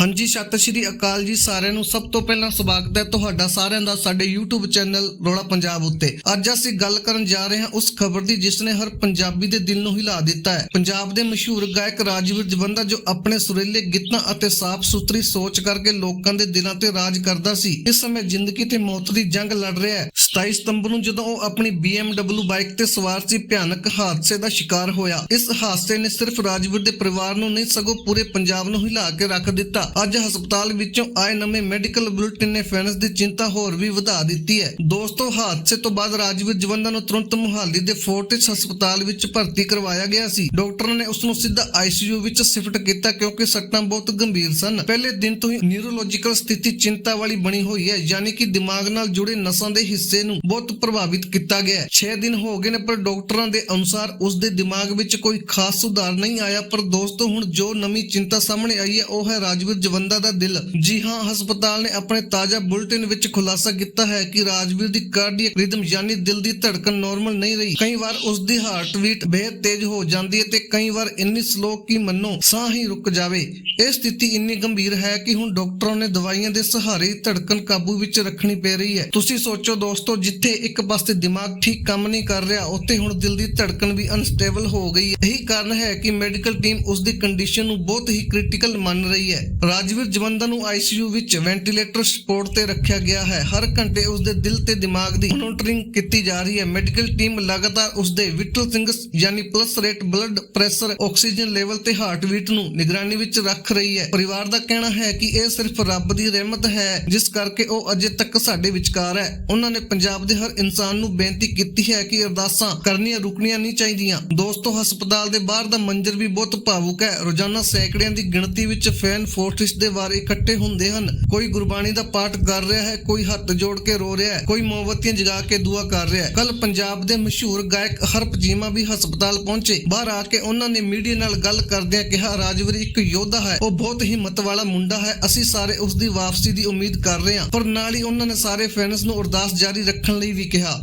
ਹਾਂਜੀ ਸਤਿ ਸ਼੍ਰੀ ਅਕਾਲ ਜੀ ਸਾਰਿਆਂ ਨੂੰ। ਸਭ ਤੋਂ ਪਹਿਲਾਂ ਸਵਾਗਤ ਹੈ ਤੁਹਾਡਾ ਸਾਰਿਆਂ ਦਾ ਸਾਡੇ YouTube ਚੈਨਲ ਰੋਲਾ ਪੰਜਾਬ ਉੱਤੇ। ਅੱਜ ਅਸੀਂ ਗੱਲ ਕਰਨ ਜਾ ਰਹੇ ਹਾਂ ਉਸ ਖਬਰ ਦੀ ਜਿਸ ਨੇ ਹਰ ਪੰਜਾਬੀ ਦੇ ਦਿਲ ਨੂੰ ਹਿਲਾ ਦਿੱਤਾ ਹੈ। ਪੰਜਾਬ ਦੇ ਮਸ਼ਹੂਰ ਗਾਇਕ ਰਾਜਵੀਰ ਜਵੰਦਾ ਜੋ ਆਪਣੇ ਸੁਰੀਲੇ ਗੀਤਾਂ ਅਤੇ ਸਾਫ਼ ਸੁਥਰੀ ਸੋਚ ਕਰਕੇ ਲੋਕਾਂ ਦੇ ਦਿਲਾਂ ਤੇ ਰਾਜ ਕਰਦਾ ਸੀ, ਇਸ ਸਮੇਂ ਜ਼ਿੰਦਗੀ ਤੇ ਮੌਤ ਦੀ ਜੰਗ ਲੜ ਰਿਹਾ ਹੈ। 27 ਸਤੰਬਰ ਨੂੰ ਜਦੋਂ ਉਹ ਆਪਣੀ BMW ਬਾਈਕ ਤੇ ਸਵਾਰ ਸੀ, ਭਿਆਨਕ ਹਾਦਸੇ ਦਾ ਸ਼ਿਕਾਰ ਹੋਇਆ। ਇਸ ਹਾਦਸੇ ਨੇ ਸਿਰਫ ਰਾਜਵੀਰ ਦੇ ਪਰਿਵਾਰ ਨੂੰ ਨਹੀਂ, ਸਗੋਂ ਪੂਰੇ ਪੰਜਾਬ ਨੂੰ ਹਿਲਾ ਕੇ ਰੱਖ ਦਿੱਤਾ। ਅੱਜ ਹਸਪਤਾਲ ਵਿੱਚੋਂ ਆਏ ਨਵੇਂ ਮੈਡੀਕਲ ਬੁਲੇਟਿਨ ਨੇ ਫੈਨਸ ਦੀ ਚਿੰਤਾ ਹੋਰ ਵੀ ਵਧਾ ਦਿੱਤੀ ਹੈ। ਦੋਸਤੋ, ਹਾਦਸੇ ਤੋਂ ਬਾਅਦ ਰਾਜਵੀਰ ਜਵੰਦਾ ਨੂੰ ਤੁਰੰਤ ਮੁਹਾਲੀ ਦੇ ਫੋਰਟਿਸ ਹਸਪਤਾਲ ਵਿੱਚ ਭਰਤੀ ਕਰਵਾਇਆ ਗਿਆ ਸੀ। ਡਾਕਟਰਾਂ ਨੇ ਉਸ ਨੂੰ ਸਿੱਧਾ ਆਈਸੀਯੂ ਵਿੱਚ ਸ਼ਿਫਟ ਕੀਤਾ ਕਿਉਂਕਿ ਸੱਟਾਂ ਬਹੁਤ ਗੰਭੀਰ ਸਨ। ਪਹਿਲੇ ਦਿਨ ਤੋਂ ਹੀ ਨਿਊਰੋਲੋਜੀਕਲ ਸਥਿਤੀ ਚਿੰਤਾ ਵਾਲੀ ਬਣੀ ਹੋਈ ਹੈ, ਯਾਨੀ ਕਿ ਦਿਮਾਗ ਨਾਲ ਜੁੜੇ ਨਸਾਂ ਦੇ ਹਿੱਸੇ ਨੂੰ ਬਹੁਤ ਪ੍ਰਭਾਵਿਤ ਕੀਤਾ ਗਿਆ ਹੈ। 6 ਦਿਨ ਹੋ ਗਏ ਨੇ, ਪਰ ਡਾਕਟਰਾਂ ਦੇ ਅਨੁਸਾਰ ਉਸ ਦੇ ਦਿਮਾਗ ਵਿੱਚ ਕੋਈ ਖਾਸ ਸੁਧਾਰ ਨਹੀਂ ਆਇਆ। ਪਰ ਦੋਸਤੋ, ਹੁਣ ਜੋ ਨਵੀਂ ਚਿੰਤਾ ਸਾਹਮਣੇ ਆਈ ਹੈ, ਉਹ ਹੈ ਰਾਜਵੀਰ ਜਵੰਦਾ ਦਾ ਦਿਲ। ਜੀ ਹਾਂ, ਹਸਪਤਾਲ ਨੇ ਆਪਣੇ ਤਾਜ਼ਾ ਬੁਲੇਟਿਨ ਵਿੱਚ ਖੁਲਾਸਾ ਕੀਤਾ ਹੈ ਕਿ ਰਾਜਵੀਰ ਦੀ ਕਾਰਡੀਅਕ ਰਿਦਮ ਯਾਨੀ ਦਿਲ ਦੀ ਧੜਕਣ ਨਾਰਮਲ ਨਹੀਂ ਰਹੀ। ਕਈ ਵਾਰ ਉਸ ਦੀ ਹਾਰਟ ਬੀਟ ਬੇਹੱਦ ਤੇਜ਼ ਹੋ ਜਾਂਦੀ ਹੈ ਤੇ ਕਈ ਵਾਰ ਇੰਨੀ ਸਲੋ ਕਿ ਮੰਨੋ ਸਾਹ ਹੀ ਰੁਕ ਜਾਵੇ। ਇਹ ਸਥਿਤੀ ਇੰਨੀ ਗੰਭੀਰ ਹੈ ਕਿ ਹੁਣ ਡਾਕਟਰਾਂ ਨੇ ਦਵਾਈਆਂ ਦੇ ਸਹਾਰੇ ਧੜਕਣ ਕਾਬੂ ਵਿੱਚ ਰੱਖਣੀ ਪੈ ਰਹੀ ਹੈ। ਤੁਸੀਂ ਸੋਚੋ ਦੋਸਤੋ ਜਿੱਥੇ ਇੱਕ ਪਾਸੇ ਦਿਮਾਗ ਠੀਕ ਕੰਮ ਨਹੀਂ ਕਰ ਰਿਹਾ, ਉੱਥੇ ਹੁਣ ਦਿਲ ਦੀ ਧੜਕਣ ਵੀ ਅਨਸਟੇਬਲ ਹੋ ਗਈ ਹੈ। ਇਹੀ ਕਾਰਨ ਹੈ ਕਿ ਮੈਡੀਕਲ ਟੀਮ ਉਸ ਦੀ ਕੰਡੀਸ਼ਨ ਨੂੰ ਬਹੁਤ ਹੀ ਕ੍ਰਿਟੀਕਲ ਮੰਨ ਰਹੀ ਹੈ। ਰਾਜਵੀਰ ਜਵੰਦਾ ਨੂੰ ਆਈਸੀਯੂ ਵਿੱਚ ਵੈਂਟੀਲੇਟਰ ਸਪੋਰਟ ਤੇ ਰੱਖਿਆ ਗਿਆ ਹੈ। ਹਰ ਘੰਟੇ ਉਸ ਦੇ ਦਿਲ ਤੇ ਦਿਮਾਗ ਦੀ ਮੋਨੀਟਰਿੰਗ ਕੀਤੀ ਜਾ ਰਹੀ ਹੈ। ਮੈਡੀਕਲ ਟੀਮ ਲਗਾਤਾਰ ਉਸ ਦੇ ਵਿਟਲ ਸਿੰਗਸ ਯਾਨੀ pulse rate blood pressure oxygen level ਤੇ ਹਾਰਟ ਬੀਟ ਨੂੰ ਨਿਗਰਾਨੀ ਵਿੱਚ ਰੱਖ ਰਹੀ ਹੈ। ਪਰਿਵਾਰ ਦਾ ਕਹਿਣਾ ਹੈ ਕਿ ਇਹ ਸਿਰਫ ਰੱਬ ਦੀ ਰਹਿਮਤ ਹੈ, ਜਿਸ ਕਰਕੇ ਉਹ ਅਜੇ ਤੱਕ ਸਾਡੇ ਵਿਚਕਾਰ ਹੈ। ਉਹਨਾਂ ਨੇ ਪੰਜਾਬ ਦੇ ਹਰ ਇਨਸਾਨ ਨੂੰ ਬੇਨਤੀ ਕੀਤੀ ਹੈ ਕਿ ਅਰਦਾਸਾਂ ਕਰਨੀਆਂ, ਰੁਕਣੀਆਂ ਨਹੀਂ ਚਾਹੀਦੀਆਂ। ਦੋਸਤੋ, ਹਸਪਤਾਲ ਦੇ ਬਾਹਰ ਦਾ ਮੰਜ਼ਰ ਵੀ ਬਹੁਤ ਭਾਵੁਕ ਹੈ। ਰੋਜ਼ਾਨਾ ਸੈਂਕੜਿਆਂ ਦੀ ਗਿਣਤੀ ਵਿੱਚ ਫੈਨ ਫੋਰਟਿਸ ਦੇ ਵਾਰ ਇਕੱਠੇ ਹੁੰਦੇ ਹਨ। ਕੋਈ ਗੁਰਬਾਣੀ ਦਾ ਪਾਠ ਕਰ ਰਿਹਾ ਹੈ, ਕੋਈ ਹੱਥ ਜੋੜ ਕੇ ਰੋ ਰਿਹਾ ਹੈ, ਕੋਈ ਮੋਮਬੱਤੀਆਂ ਜਗਾ ਕੇ ਦੁਆ ਕਰ ਰਿਹਾ ਹੈ। ਕੱਲ ਪੰਜਾਬ ਦੇ ਮਸ਼ਹੂਰ ਗਾਇਕ ਹਰਪਜੀਮਾ ਵੀ ਹਸਪਤਾਲ ਪਹੁੰਚੇ। ਬਾਹਰ ਆ ਕੇ ਉਹਨਾਂ ਨੇ ਮੀਡੀਆ ਨਾਲ ਗੱਲ ਕਰਦਿਆਂ ਕਿਹਾ, ਰਾਜਵੀਰ ਇੱਕ ਯੋਧਾ ਹੈ। ਉਹ ਬਹੁਤ ਹਿੰਮਤ ਵਾਲਾ ਮੁੰਡਾ ਹੈ। ਅਸੀਂ ਸਾਰੇ ਉਸ ਦੀ ਵਾਪਸੀ ਦੀ ਉਮੀਦ ਕਰ ਰਹੇ ਹਾਂ। ਪਰ ਨਾਲ ਹੀ ਉਹਨਾਂ ਨੇ ਸਾਰੇ ਫੈਨਸ ਨੂੰ ਅਰਦਾਸ ਜਾਰੀ ਰੱਖਣ ਲਈ ਵੀ ਕਿਹਾ।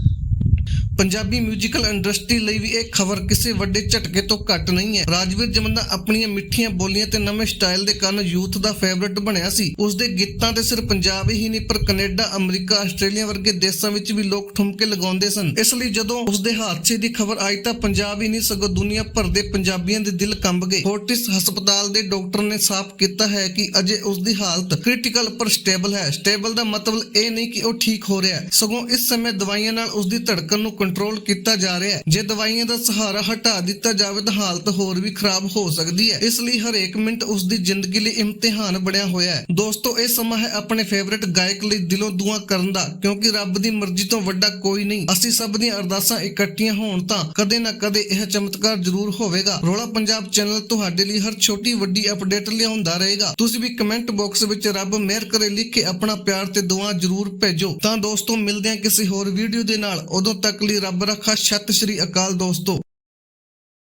ਪੰਜਾਬੀ 뮤지컬 ਇੰਡਸਟਰੀ ਲਈ ਵੀ ਇਹ ਖਬਰ ਕਿਸੇ ਵੱਡੇ ਝਟਕੇ ਤੋਂ ਘੱਟ ਨਹੀਂ ਹੈ ਰਾਜਵੀਰ ਜਮੰਦਾ ਆਪਣੀਆਂ ਮਿੱਠੀਆਂ ਬੋਲੀਆਂ ਤੇ ਨਵੇਂ ਸਟਾਈਲ ਦੇ ਕਾਰਨ ਯੂਥ ਦਾ ਫੇਵਰਿਟ ਬਣਿਆ ਸੀ ਉਸ ਦੇ ਗੀਤਾਂ ਤੇ ਸਿਰਫ ਪੰਜਾਬ ਹੀ ਨਹੀਂ ਪਰ ਕੈਨੇਡਾ ਅਮਰੀਕਾ ਆਸਟ੍ਰੇਲੀਆ ਵਰਗੇ ਦੇਸ਼ਾਂ ਵਿੱਚ ਵੀ ਲੋਕ ਠੁਮਕੇ ਲਗਾਉਂਦੇ ਸਨ ਇਸ ਲਈ ਜਦੋਂ ਉਸ ਦੇ ਹਾਦਸੇ ਦੀ ਖਬਰ ਆਈ ਤਾਂ ਪੰਜਾਬ ਹੀ ਨਹੀਂ ਸਗੋਂ ਦੁਨੀਆ ਭਰ ਦੇ ਪੰਜਾਬੀਆਂ ਦੇ ਦਿਲ ਕੰਬ ਗਏ ਫੋਰਟਿਸ ਹਸਪਤਾਲ ਦੇ ਡਾਕਟਰ ਨੇ ਸਾਫ਼ ਕੀਤਾ ਹੈ ਕਿ ਅਜੇ ਉਸ ਦੀ ਹਾਲਤ ਕ੍ਰਿਟੀਕਲ ਪਰ ਸਟੇਬਲ ਹੈ ਸਟੇਬਲ ਦਾ ਮਤਲਬ ਇਹ ਨਹੀਂ ਕਿ ਉਹ ਠੀਕ ਹੋ ਰਿਹਾ ਹੈ ਸਗੋਂ ਇਸ ਸਮੇਂ ਦਵਾਈਆਂ ਨਾਲ ਉਸ ਦੀ ਧੜਕਣ ਨੂੰ ਕੰਟਰੋਲ ਕੀਤਾ ਜਾ ਰਿਹਾ ਹੈ। ਜੇ ਦਵਾਈਆਂ ਦਾ ਸਹਾਰਾ ਹਟਾ ਦਿੱਤਾ ਜਾਵੇ, ਤਾਂ ਹਾਲਤ ਹੋਰ ਵੀ ਖਰਾਬ ਹੋ ਸਕਦੀ ਹੈ। ਇਸ ਲਈ ਹਰੇਕ ਮਿੰਟ ਉਸ ਦੀ ਜ਼ਿੰਦਗੀ ਲਈ ਇਮਤਿਹਾਨ ਬਣਿਆ ਹੋਇਆ ਹੈ। ਦੋਸਤੋ, ਇਹ ਸਮਾਂ ਹੈ ਆਪਣੇ ਫੇਵਰਿਟ ਗਾਇਕ ਲਈ ਦਿਲੋਂ ਦੁਆ ਕਰਨ ਦਾ, ਕਿਉਂਕਿ ਰੱਬ ਦੀ ਮਰਜ਼ੀ ਤੋਂ ਵੱਡਾ ਕੋਈ ਨਹੀਂ। ਅਸੀਂ ਸਭ ਦੀਆਂ ਅਰਦਾਸਾਂ ਇਕੱਠੀਆਂ ਹੋਣ ਤਾਂ ਕਦੇ ਨਾ ਕਦੇ ਇਹ ਚਮਤਕਾਰ ਜ਼ਰੂਰ ਹੋਵੇਗਾ। ਰੋਲਾ ਪੰਜਾਬ ਚੈਨਲ ਤੁਹਾਡੇ ਲਈ ਹਰ ਛੋਟੀ ਵੱਡੀ ਅਪਡੇਟ ਲਿਆਉਂਦਾ ਰਹੇਗਾ। ਤੁਸੀਂ ਵੀ ਕਮੈਂਟ ਬਾਕਸ ਵਿੱਚ ਰੱਬ ਮਿਹਰ ਕਰੇ ਲਿਖ ਕੇ ਆਪਣਾ ਪਿਆਰ ਤੇ ਦੁਆ ਜ਼ਰੂਰ ਭੇਜੋ। ਤਾਂ ਦੋਸਤੋ, ਮਿਲਦੇ ਹਾਂ ਕਿਸੇ ਹੋਰ ਵੀਡੀਓ ਦੇ ਨਾਲ। ਉਦੋਂ ਤੱਕ ਲਈ ਰੱਬ ਰੱਖਾ ਸਤਿ ਸ਼੍ਰੀ ਅਕਾਲ ਦੋਸਤੋ।